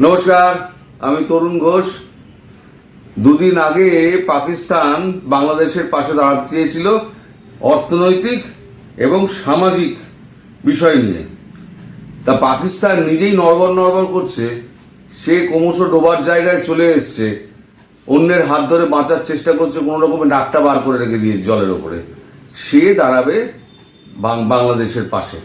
নমস্কার, আমি তরুণ ঘোষ। দুদিন আগে পাকিস্তান বাংলাদেশের পাশে দাঁড়াতে চেয়েছিল অর্থনৈতিক এবং সামাজিক বিষয় নিয়ে। তা পাকিস্তান নিজেই নড়বড় নড়বড় করছে, সে ক্রমশ ডোবার জায়গায় চলে এসছে। অন্যের হাত ধরে বাঁচার চেষ্টা করছে, কোনো রকমের নাকটা বার করে রেখে দিয়ে জলের ওপরে। সে দাঁড়াবে বাংলাদেশের পাশে।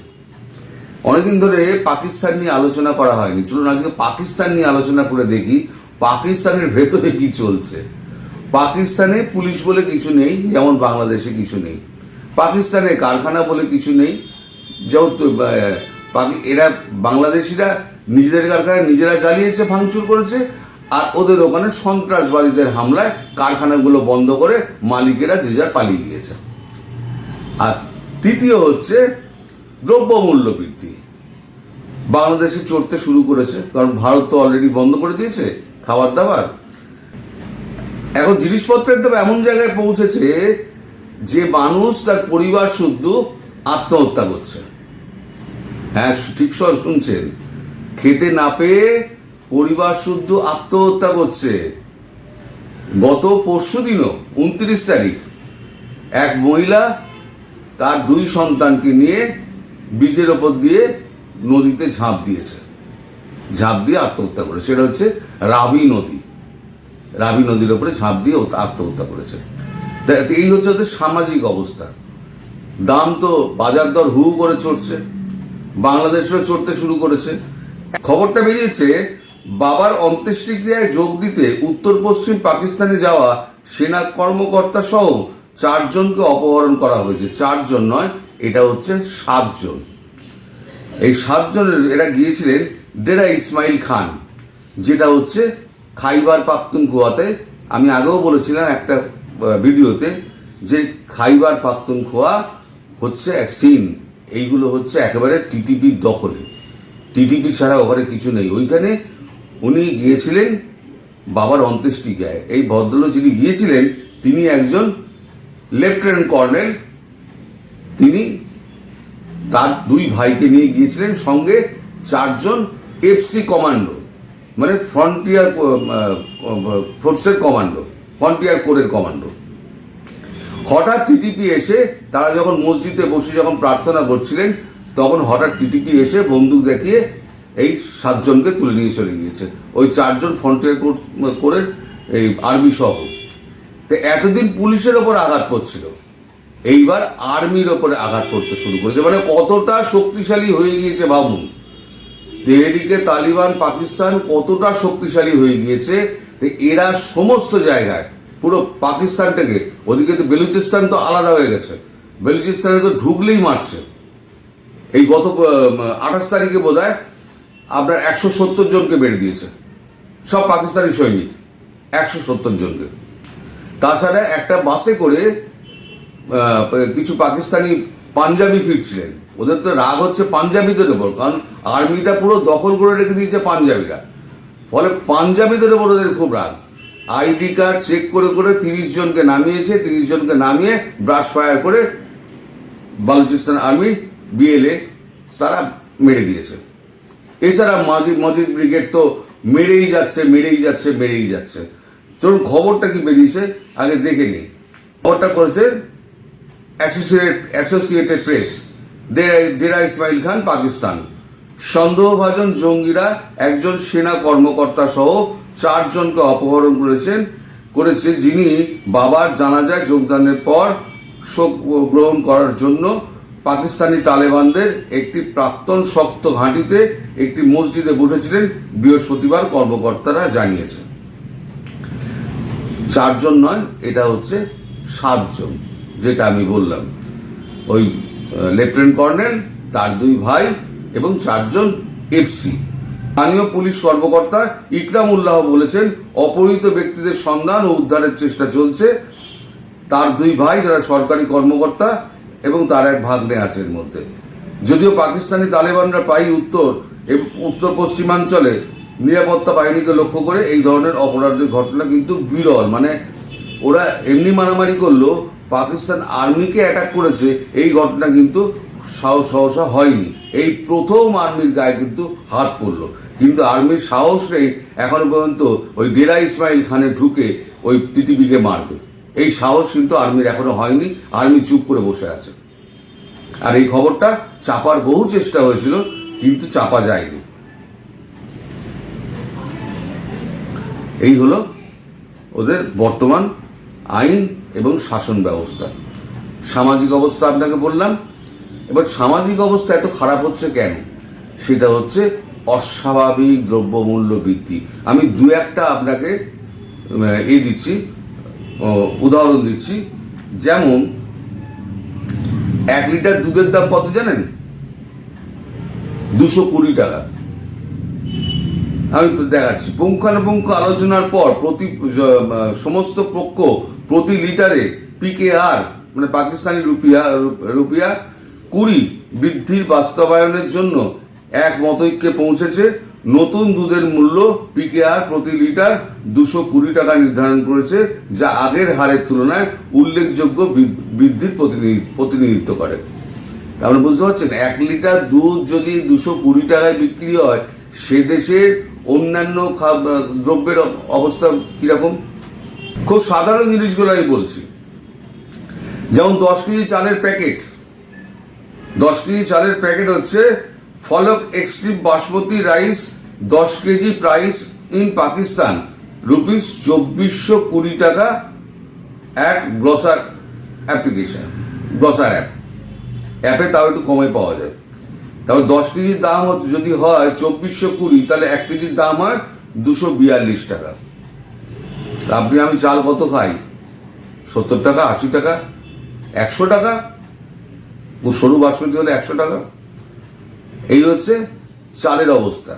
অনেকদিন ধরে পাকিস্তান নিয়ে আলোচনা করা হয়নি। চলুন আজকে পাকিস্তান নিয়ে আলোচনা করে দেখি পাকিস্তানের ভেতরে কি চলছে। পাকিস্তানে পুলিশ বলে কিছু নেই, যেমন বাংলাদেশে কিছু নেই। পাকিস্তানে কারখানা বলে কিছু নেই। যেমন এরা বাংলাদেশিরা নিজেদের কারখানা নিজেরা চালিয়েছে, ভাঙচুর করেছে, আর ওদের ওখানে সন্ত্রাসবাদীদের হামলায় কারখানাগুলো বন্ধ করে মালিকেরা যে যার পালিয়ে গিয়েছে। আর তৃতীয় হচ্ছে দ্রব্যমূল্য বৃদ্ধি। বাংলাদেশে চড়তে শুরু করেছে, কারণ ভারত তো অলরেডি বন্ধ করে দিয়েছে খাবার দাবার। এখন জিনিসপত্রের দাম এমন জায়গায় পৌঁছেছে যে মানুষ তার পরিবার শুদ্ধ আত্মহত্যা করছে। হ্যাঁ ঠিক সব শুনছেন। খেতে না পেয়ে পরিবার শুদ্ধ আত্মহত্যা করছে। গত পরশু দিনও, উনত্রিশ তারিখ, এক মহিলা তার দুই সন্তানকে নিয়ে বীজের ওপর দিয়ে নদীতে ঝাঁপ দিয়েছে। ঝাঁপ দিয়ে আত্মহত্যা করে সেটা হচ্ছে রাবি নদী। রাবি নদীর ওপরে ঝাঁপ দিয়ে আত্মহত্যা করেছে। এই হচ্ছে ওদের সামাজিক অবস্থা। দাম তো বাজার দর হু করে চড়ছে। বাংলাদেশেও চড়তে শুরু করেছে। খবরটা বেরিয়েছে, বাবার অন্ত্যেষ্টিক্রিয়ায় যোগ দিতে উত্তর পশ্চিম পাকিস্তানে যাওয়া সেনা কর্মকর্তা সহ চারজনকে অপহরণ করা হয়েছে। চারজন নয় এটা হচ্ছে সাতজন এই সাতজনের এরা গিয়েছিলেন ডেরা ইসমাইল খান, যেটা হচ্ছে খাইবার পাখতুনখোয়াতে আমি আগেও বলেছিলাম একটা ভিডিওতে যে খাইবার পাখতুনখোয়া হচ্ছে সিন এইগুলো হচ্ছে একেবারে টিটিপির দখলে। টিটিপি ছাড়া ওখানে কিছু নেই। ওইখানে উনি গিয়েছিলেন বাবার অন্ত্যেষ্টিকায়। এই ভদ্রলোক যিনি গিয়েছিলেন, তিনি একজন লেফটেন্যান্ট কর্নেল তার দুই ভাইকে নিয়ে গিয়েছিলেন, সঙ্গে চারজন এফসি কমান্ডো মানে ফ্রন্টিয়ার ফোর্সের কমান্ডো ফ্রন্টিয়ার কোরের কমান্ডো। হঠাৎ টিটিপি এসে তারা যখন মসজিদে বসে যখন প্রার্থনা করছিলেন, তখন হঠাৎ টিটিপি এসে বন্দুক দেখিয়ে এই সাতজনকে তুলে নিয়ে চলে গিয়েছে। ওই চারজন ফ্রন্টিয়ার কোরের এই আর্মি সহ। তো এতদিন পুলিশের ওপর আঘাত করছিল। এইবার আর্মির ওপরে আঘাত করতে শুরু করেছে। মানে কতটা শক্তিশালী হয়ে গিয়েছে ভাবুন তেহরিকে তালিবান, পাকিস্তান কতটা শক্তিশালী হয়ে গিয়েছে? এরা সমস্ত জায়গায়, পুরো পাকিস্তানটাকে ওদিকে তো বেলুচিস্তান তো আলাদা হয়ে গেছে। বেলুচিস্তানে তো ঢুকলেই মারছে। এই গত আঠাশ তারিখে বোধ হয় আপনার একশো সত্তর জনকে বেড়ে দিয়েছে। সব পাকিস্তানি সৈনিক, একশো সত্তর জনকে। তাছাড়া একটা বাসে করে কিছু পাকিস্তানি পাঞ্জাবি ফিরছিলেন। ওদের তো রাগ হচ্ছে পাঞ্জাবিদের ওপর, কারণ আর্মিটা পুরো দখল করে রেখে দিয়েছে পাঞ্জাবিরা। ফলে পাঞ্জাবিদের ওপর ওদের খুব রাগ। আইডি কার্ড চেক করে করে তিরিশ জনকে নামিয়েছে, তিরিশ জনকে নামিয়ে ব্রাশ ফায়ার করে বালুচিস্তান আর্মি, বিএলএ, তারা মেরে দিয়েছে। এছাড়া মজিদ মজিদ ব্রিগেড তো মেরেই যাচ্ছে মেরেই যাচ্ছে মেরেই যাচ্ছে। চলুন, খবরটা কি বেরিয়েছে, আগে দেখে নিই। খবরটা করেছে associate associated press Dera Ismail Khan Pakistan সন্দেহভাজন জঙ্গিরা একজন সেনা কর্মকর্তা সহ চারজনকে অপহরণ করেছেন, করেছে যিনি বাবার জানাজায় যোগদানের পর শোক গ্রহণ করার জন্য পাকিস্তানি তালেবানদের একটি প্রাক্তন শক্ত ঘাঁটিতে একটি মসজিদে বসেছিলেন বৃহস্পতিবার, কর্মকর্তারা জানিয়েছে চারজন নয়, এটা হচ্ছে সাতজন। যেটা আমি বললাম। ওই লেফটেন্যান্ট কর্নেল, তার দুই ভাই এবং চারজন এফসি। স্থানীয় পুলিশ কর্মকর্তা ইকরাম উল্লাহ বলেছেন, অপহৃত ব্যক্তিদের সন্ধান ও উদ্ধারের চেষ্টা চলছে। তার দুই ভাই যারা সরকারি কর্মকর্তা এবং তার এক ভাগ্নে আছে এর মধ্যে। যদিও পাকিস্তানি তালেবানরা প্রায়ই উত্তর এবং উত্তর পশ্চিমাঞ্চলে নিরাপত্তা বাহিনীকে লক্ষ্য করে এই ধরনের অপরাধের ঘটনা কিন্তু বিরল। মানে ওরা এমনি মারামারি করল পাকিস্তান আর্মিকে অ্যাটাক করেছে, এই ঘটনা কিন্তু সাহস সহসা হয়নি। এই প্রথম আর্মির গায়ে কিন্তু হাত পড়ল। কিন্তু আর্মির সাহস নেই, এখনও পর্যন্ত ওই ডেরা ইসমাইল খানে ঢুকে ওই টিটিপিকে মারবে। এই সাহস কিন্তু আর্মির এখনও হয়নি, আর্মি চুপ করে বসে আছে। আর এই খবরটা চাপার বহু চেষ্টা হয়েছিল, কিন্তু চাপা যায়নি। এই হলো ওদের বর্তমান আইন। এবং শাসন ব্যবস্থা। সামাজিক অবস্থা আপনাকে বললাম, এবার সামাজিক অবস্থা এত খারাপ হচ্ছে কেন? সেটা হচ্ছে অস্বাভাবিক দ্রব্যমূল্য বৃদ্ধি। আমি দু একটা আপনাকে, এ দিচ্ছি উদাহরণ দিচ্ছি। যেমন, এক লিটার দুধের দাম কত জানেন? দুশো কুড়ি টাকা। আমি দেখাচ্ছি। পুঙ্খানুপুঙ্খ আলোচনার পর প্রতি সমস্ত পক্ষ প্রতি লিটারে পিকে আর মানে পাকিস্তানি রুপিয়া রুপিয়া কুড়ি বৃদ্ধির বাস্তবায়নের জন্য এক মতৈক্যে পৌঁছেছে। নতুন দুধের মূল্য পিকে আর প্রতি লিটার দুশো কুড়ি টাকা নির্ধারণ করেছে, যা আগের হারের তুলনায় উল্লেখযোগ্য বৃদ্ধির প্রতিনিধি- প্রতিনিধিত্ব করে। তারপরে বুঝতে পারছেন, এক লিটার দুধ যদি দুশো কুড়ি টাকায় বিক্রি হয়, সে দেশের অন্যান্য দ্রব্যের অবস্থা কীরকম? খুব সাধারণ জিনিসগুলো আমি বলছি। যেমন দশ কেজি চালের প্যাকেট। দশ কেজি চালের প্যাকেট হচ্ছে ফলক এক্সট্রিম বাসমতি রাইস, দশ KG price in Pakistan, rupees চব্বিশশো কুড়ি টাকা অ্যাট গ্লসার অ্যাপ্লিকেশন গ্লসার অ্যাপ অ্যাপে তাও একটু কমে পাওয়া যায়। তারপর দশ কেজির দাম যদি হয় চব্বিশশো কুড়ি, তাহলে এক কেজির দাম হয় দুশো বিয়াল্লিশ টাকা। আপনি আমি চাল কত খাই? সত্তর টাকা আশি টাকা একশো টাকা? সরু বাসমতি হলে একশো টাকা? এই হচ্ছে চালের অবস্থা।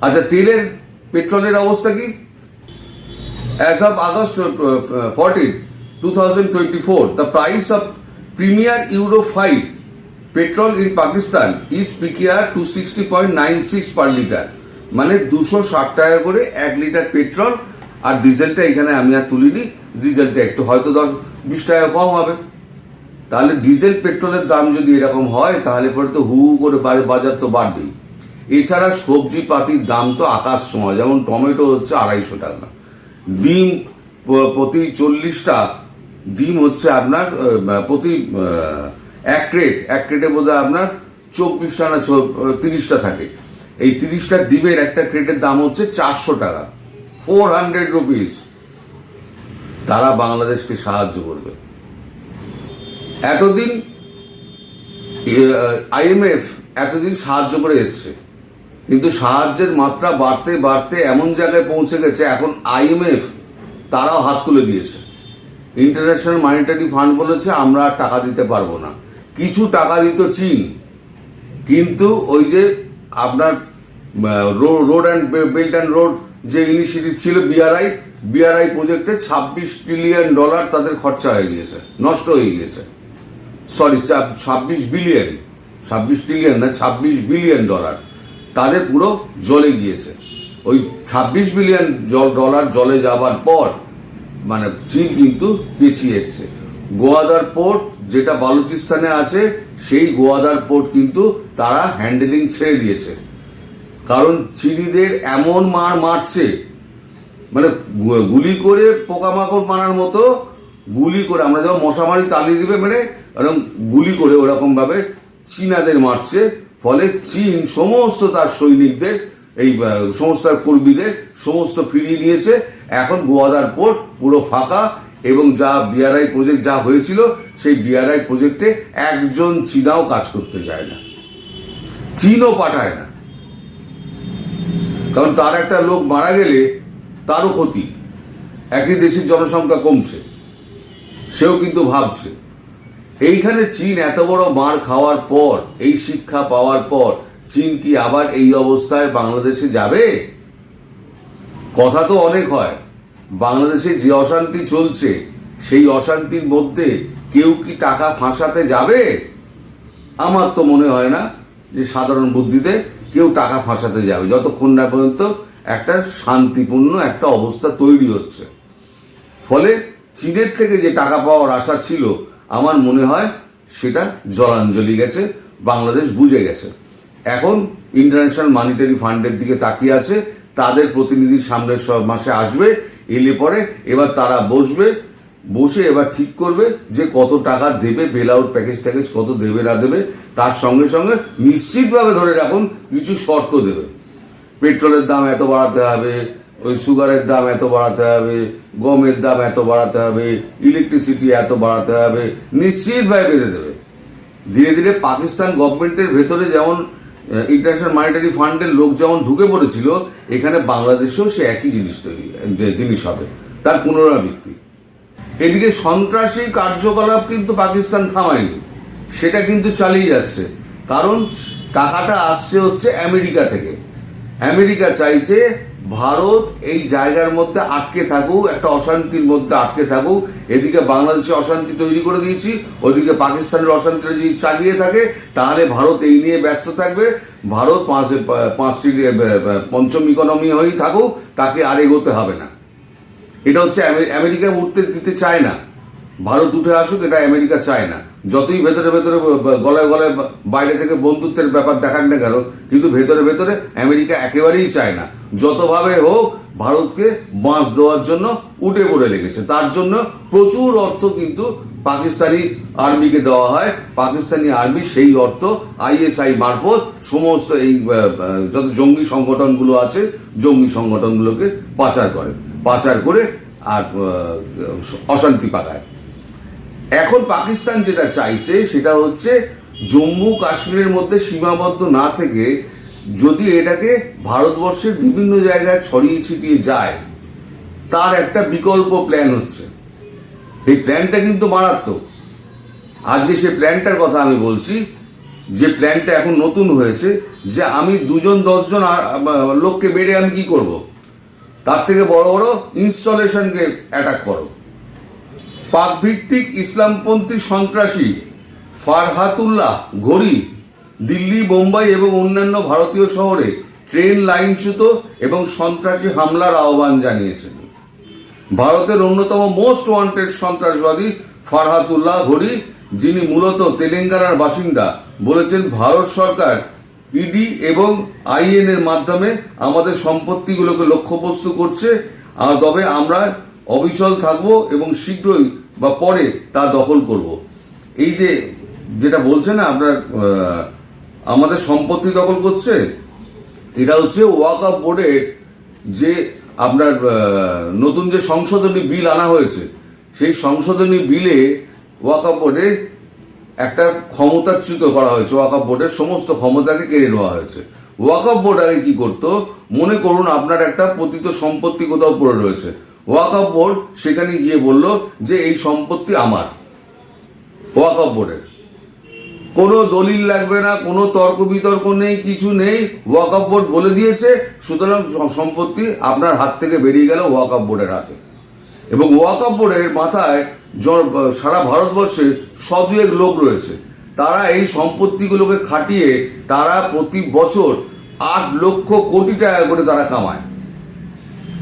আচ্ছা তেলের পেট্রোলের অবস্থা কি? As of August uh, 14, 2024, the price of Premier Euro 5 petrol in Pakistan is PKR 260.96 per liter মানে দুশো ষাট টাকা করে এক লিটার পেট্রোল আর ডিজেলটা এখানে আমি আর তুলিনি ডিজেলটা একটু হয়তো দশ, বিশ টাকা কম হবে। তাহলে ডিজেল পেট্রোলের দাম যদি এরকম হয়, তাহলে পরে তো হু করে বাজার তো বাড়বেই। এছাড়া সবজি পাতির দাম তো আকাশ সময় যেমন টমেটো হচ্ছে আড়াইশো টাকা। ডিম প্রতি চল্লিশটা, ডিম হচ্ছে আপনার প্রতি এক ক্রেট এক ক্রেটে বোধ আপনার চব্বিশটা না তিরিশটা থাকে। এই তিরিশটা ডিমের একটা ক্রেটের দাম হচ্ছে চারশো টাকা। ফোর হান্ড্রেড রুপিস, তারা বাংলাদেশকে সাহায্য করবে। এতদিন আইএমএফ এতদিন সাহায্য করে এসছে, কিন্তু সাহায্যের মাত্রা বাড়তে বাড়তে এমন জায়গায় পৌঁছে গেছে, এখন আইএমএফ তারাও হাত তুলে দিয়েছে। ইন্টারন্যাশনাল মানিটারি ফান্ড বলেছে, আমরা টাকা দিতে পারব না। কিছু টাকা দিত চীন, কিন্তু ওই যে আপনার road and belt and road যে ইনিশিয়েটিভ ছিল বিআরআই বিআরআই প্রজেক্টে ছাব্বিশ ট্রিলিয়ন ডলার তাদের খরচা হয়ে গিয়েছে, নষ্ট হয়ে গিয়েছে। সরি ছাব্বিশ বিলিয়ন ছাব্বিশ ট্রিলিয়ন না, ছাব্বিশ বিলিয়ন ডলার তাদের পুরো জলে গিয়েছে। ওই ছাব্বিশ বিলিয়ন ডলার জলে যাবার পর মানে চীন কিন্তু পিছিয়ে এসছে। গোয়াদার পোর্ট যেটা বালুচিস্তানে আছে, সেই গোয়াদার পোর্ট কিন্তু তারা হ্যান্ডেলিং ছেড়ে দিয়েছে। কারণ চিনিদের এমন মার মারছে মানে গুলি করে পোকামাকড় মারার মতো গুলি করে, আমরা যেমন মশা মারি তালিয়ে দিবে মানে এরকম গুলি করে ওরকম ভাবে চীনাদের মারছে, ফলে চীন সমস্ত তার সৈনিকদের, এই সমস্ত কর্মীদের সমস্ত ফিরিয়ে নিয়েছে। এখন গোয়াদার পোর্ট পুরো ফাঁকা এবং যা বিআরআই প্রজেক্ট যা হয়েছিল, সেই বিআরআই প্রজেক্টে একজন চীনাও কাজ করতে যায় না। চীনও পাঠায় না। কারণ তার একটা লোক মারা গেলে তারও ক্ষতি। একই দেশের জনসংখ্যা কমছে। সেও কিন্তু ভাবছে। এইখানে চীন এত বড় মার খাওয়ার পর, এই শিক্ষা পাওয়ার পর, চীন কি আবার এই অবস্থায় বাংলাদেশে যাবে? কথা তো অনেক হয়। বাংলাদেশে যে অশান্তি চলছে, সেই অশান্তির মধ্যে কেউ কি টাকা ফাঁসাতে যাবে? আমার তো মনে হয় না যে সাধারণ বুদ্ধিতে কেউ টাকা ফাঁসাতে যাবে। যতক্ষণ না পর্যন্ত একটা শান্তিপূর্ণ একটা অবস্থা তৈরি হচ্ছে। ফলে চীনের থেকে যে টাকা পাওয়ার আশা ছিল, আমার মনে হয় সেটা জলাঞ্জলি গেছে, বাংলাদেশ বুঝে গেছে। এখন ইন্টারন্যাশনাল মানিটারি ফান্ডের দিকে তাকিয়ে আছে, তাদের প্রতিনিধি সামনের সব মাসে আসবে, এলে পরে এবার তারা বসবে বসে এবার ঠিক করবে যে কত টাকা দেবে বেল আউট প্যাকেজ ট্যাকেজ কত দেবে, না দেবে, তার সঙ্গে সঙ্গে নিশ্চিতভাবে ধরে রাখুন কিছু শর্ত দেবে। পেট্রোলের দাম এত বাড়াতে হবে, ওই সুগারের দাম এত বাড়াতে হবে, গমের দাম এত বাড়াতে হবে ইলেকট্রিসিটি এত বাড়াতে হবে, নিশ্চিতভাবে বেঁধে দেবে। ধীরে ধীরে পাকিস্তান গভর্নমেন্টের ভেতরে যেমন ইন্টারন্যাশনাল মনিটারি ফান্ডের লোক যেমন ঢুকে পড়েছিল, এখানে বাংলাদেশেও সে একই জিনিস তৈরি জিনিস হবে, তার পুনরাবৃত্তি। এদিকে সন্ত্রাসী কার্যকলাপ কিন্তু পাকিস্তান থামায়নি। সেটা কিন্তু চালিয়ে যাচ্ছে। কারণ টাকাটা আসছে হচ্ছে আমেরিকা থেকে। আমেরিকা চাইছে ভারত এই জায়গার মধ্যে আটকে থাকুক, একটা অশান্তির মধ্যে আটকে থাকুক। এদিকে বাংলাদেশে অশান্তি তৈরি করে দিয়েছি, ওদিকে পাকিস্তানের অশান্তিটা যদি চালিয়ে থাকে, তাহলে ভারত এই নিয়ে ব্যস্ত থাকবে। ভারত পাঁচ পাঁচটি পঞ্চম ইকোনমি হয়েই থাকুক, তাকে আর এগোতে হবে না। এটা হচ্ছে আমেরিকা উঠতে দিতে চায় না। ভারত উঠে আসুক, এটা আমেরিকা চায় না। যতই ভেতরে ভেতরে গলায় গলায় বাইরে থেকে বন্ধুত্বের ব্যাপার দেখাক না কেন, কিন্তু ভেতরে ভেতরে আমেরিকা একেবারেই চায় না। যতভাবে হোক, ভারতকে বাঁশ দেওয়ার জন্য উঠে পড়ে লেগেছে। তার জন্য প্রচুর অর্থ কিন্তু পাকিস্তানি আর্মিকে দেওয়া হয়। পাকিস্তানি আর্মি সেই অর্থ, আইএসআই মারফত সমস্ত এই যত জঙ্গি সংগঠনগুলো আছে, জঙ্গি সংগঠনগুলোকে পাচার করে। পাচার করে আর অশান্তি পাকায় এখন পাকিস্তান যেটা চাইছে সেটা হচ্ছে জম্মু কাশ্মীরের মধ্যে সীমাবদ্ধ না থেকে যদি এটাকে ভারতবর্ষের বিভিন্ন জায়গায় ছড়িয়ে ছিটিয়ে যায়, তার একটা বিকল্প প্ল্যান হচ্ছে। এই প্ল্যানটা কিন্তু মারাত্মক। আজকে সেই প্ল্যানটার কথা আমি বলছি, যে প্ল্যানটা এখন নতুন হয়েছে, যে আমি দুজন, দশজন লোককে বেড়ে আমি কি করব? তার থেকে বড় বড় ইনস্টলেশনকে অ্যাটাক করো। পাক ভিত্তিক ইসলামপন্থী সন্ত্রাসী ফারহাতুল্লাহ ঘড়ি দিল্লি, বোম্বাই এবং অন্যান্য ভারতীয় শহরে ট্রেন লাইনচ্যুত এবং সন্ত্রাসী হামলার আহ্বান জানিয়েছেন। ভারতের অন্যতম মোস্ট ওয়ান্টেড সন্ত্রাসবাদী ফারহাতুল্লাহ ঘড়ি, যিনি মূলত তেলেঙ্গানার বাসিন্দা, বলেছেন ভারত সরকার ইডি এবং আইএন এর মাধ্যমে আমাদের সম্পত্তিগুলোকে লক্ষ্যবস্তু করছে আর তবে আমরা অবিচল থাকব এবং শীঘ্রই বা পরে তা দখল করব। এই যে যেটা বলছে না আপনার আমাদের সম্পত্তি দখল করছে, এটা হচ্ছে ওয়াকআপ বোর্ডের যে আপনার নতুন যে সংশোধনী বিল আনা হয়েছে, সেই সংশোধনী বিলে ওয়াকআপ বোর্ডে একটা ক্ষমতাচ্যুত করা হয়েছে ওয়াকআপ বোর্ডের সমস্ত ক্ষমতাকে কেড়ে নেওয়া হয়েছে। ওয়াকআপ বোর্ড আগে কি করতো? মনে করুন আপনার একটা পতিত সম্পত্তি কোথাও পড়ে রয়েছে। ওয়াকআপ বোর্ড সেখানে গিয়ে বলল যে, এই সম্পত্তি আমার। ওয়াকআপ বোর্ডের কোনো দলিল লাগবে না, কোনো তর্ক বিতর্ক নেই, কিছু নেই। ওয়াকআপ বোর্ড বলে দিয়েছে, সুতরাং সম্পত্তি আপনার হাত থেকে বেরিয়ে গেল ওয়াকআপ বোর্ডের হাতে। এবং ওয়াকআপ বোর্ডের মাথায় সারা ভারতবর্ষে সদুয়েক লোক রয়েছে। তারা এই সম্পত্তিগুলোকে খাটিয়ে তারা প্রতি বছর আট লক্ষ কোটি টাকা করে তারা কামায়।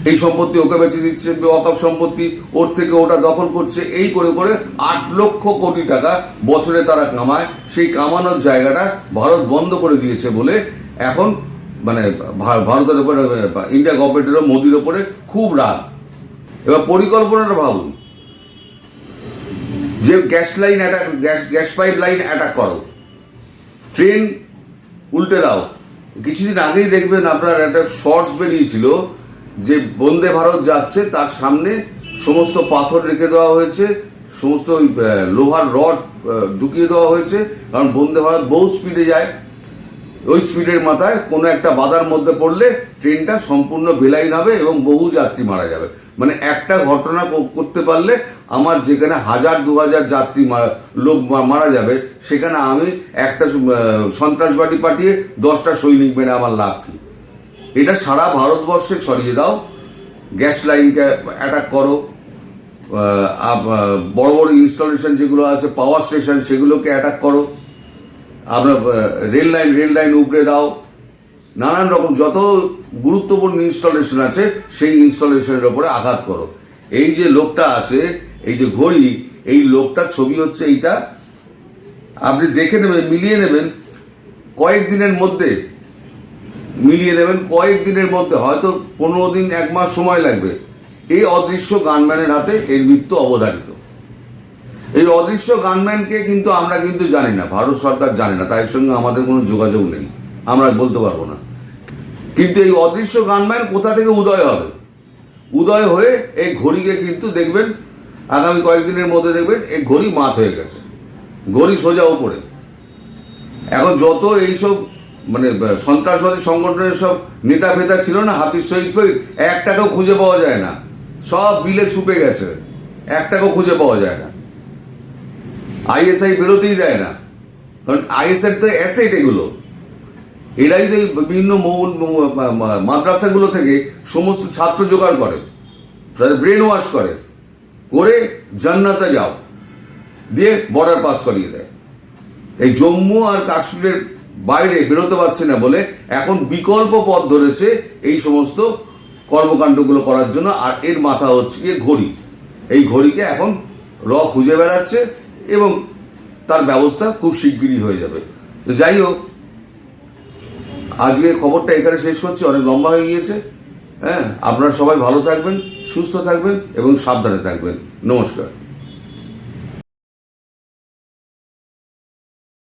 এই সম্পত্তি ওকে বেঁচে দিচ্ছে ওয়াকফ সম্পত্তি ওর থেকে ওটা দখল করছে, এই করে করে আট লক্ষ কোটি টাকা বছরে তারা কামায়। সেই কামানোর জায়গাটা ভারত বন্ধ করে দিয়েছে বলে এখন মানে ভারতের উপরে ইন্ডিয়া গভর্নমেন্টেরও মোদির ওপরে খুব রাগ। এবার পরিকল্পনাটা ভাবুন। যে gas line attack gas gas pipe line attack করো। ট্রেন উল্টে দাও। কিছুদিন আগেই দেখবেন আপনার একটা শর্টস বেরিয়েছিল যে বন্দে ভারত যাচ্ছে তার সামনে সমস্ত পাথর রেখে দেওয়া হয়েছে সমস্ত ওই, লোহার রড ঢুকিয়ে দেওয়া হয়েছে কারণ বন্দে ভারত বহু স্পিডে যায়। ওই স্পিডের মাথায় কোনো একটা বাধার মধ্যে পড়লে ট্রেনটা সম্পূর্ণ বেলাইন হবে এবং বহু যাত্রী মারা যাবে। মানে একটা ঘটনা করতে পারলে আমার যেখানে হাজার দু হাজার যাত্রী লোক মারা যাবে, সেখানে আমি একটা সন্ত্রাসবাদী পাঠিয়ে দশটা সৈনিক মেরে আমার লাভ কি? এটা সারা ভারতবর্ষে ছড়িয়ে দাও। গ্যাস লাইনকে অ্যাটাক করো। বড় বড় ইনস্টলেশন যেগুলো আছে পাওয়ার স্টেশন সেগুলোকে অ্যাটাক করো। আপনার রেল লাইন রেল লাইন উপড়ে দাও। নানান রকম যত গুরুত্বপূর্ণ ইনস্টলেশন আছে, সেই ইনস্টলেশনের ওপরে আঘাত করো। এই যে লোকটা আছে, এই যে ঘড়ি, এই লোকটার ছবি হচ্ছে এইটা। আপনি দেখে নেবেন, মিলিয়ে নেবেন কয়েক দিনের মধ্যে, মিলিয়ে নেবেন কয়েক দিনের মধ্যে, হয়তো পনেরো দিন, এক মাস সময় লাগবে। এই অদৃশ্য গানম্যানের হাতে এর মৃত্যু অবধারিত। এই অদৃশ্য গানম্যানকে কিন্তু আমরা কিন্তু জানি না, ভারত সরকার জানে না, তার সঙ্গে আমাদের কোনো যোগাযোগ নেই। আমরা বলতে পারব না। কিন্তু এই অদৃশ্য গানম্যান কোথা থেকে উদয় হবে? উদয় হয়ে এই ঘড়িকে কিন্তু দেখবেন, আগামী কয়েকদিনের মধ্যে দেখবেন এই ঘড়ি মাত হয়ে গেছে। ঘড়ি সোজা উপরে এখন যত এইসব মানে সন্ত্রাসবাদী সংগঠনের সব নেতা ফেতা ছিল না হাফিজ শহীদ ফরিদ একটাকেও খুঁজে পাওয়া যায় না। সব বিলে ছুপে গেছে। একটাকেও খুঁজে পাওয়া যায় না। আইএসআই বেরোতেই দেয় না। কারণ আইএসআই তো অ্যাসেট এগুলো। এরাই এই বিভিন্ন মৌল মাদ্রাসাগুলো থেকে সমস্ত ছাত্র জোগাড় করে, তাদের ব্রেন ওয়াশ করে করে জান্নাতে যাও, দিয়ে বর্ডার পাস করিয়ে দেয়। এই জম্মু আর কাশ্মীরের বাইরে বেরোতে পারছে না বলে এখন বিকল্প পথ ধরেছে এই সমস্ত কর্মকাণ্ডগুলো করার জন্য, আর এর মাথা হচ্ছে গিয়ে ঘড়ি। এই ঘড়িকে এখন র খুঁজে বেড়াচ্ছে এবং তার ব্যবস্থা খুব শিগগিরই হয়ে যাবে। তো যাই হোক আজকে খবরটা এখানে শেষ করছি, অনেক লম্বা হয়ে গিয়েছে। হ্যাঁ আপনারা সবাই ভালো থাকবেন, সুস্থ থাকবেন এবং সাবধানে থাকবেন। নমস্কার।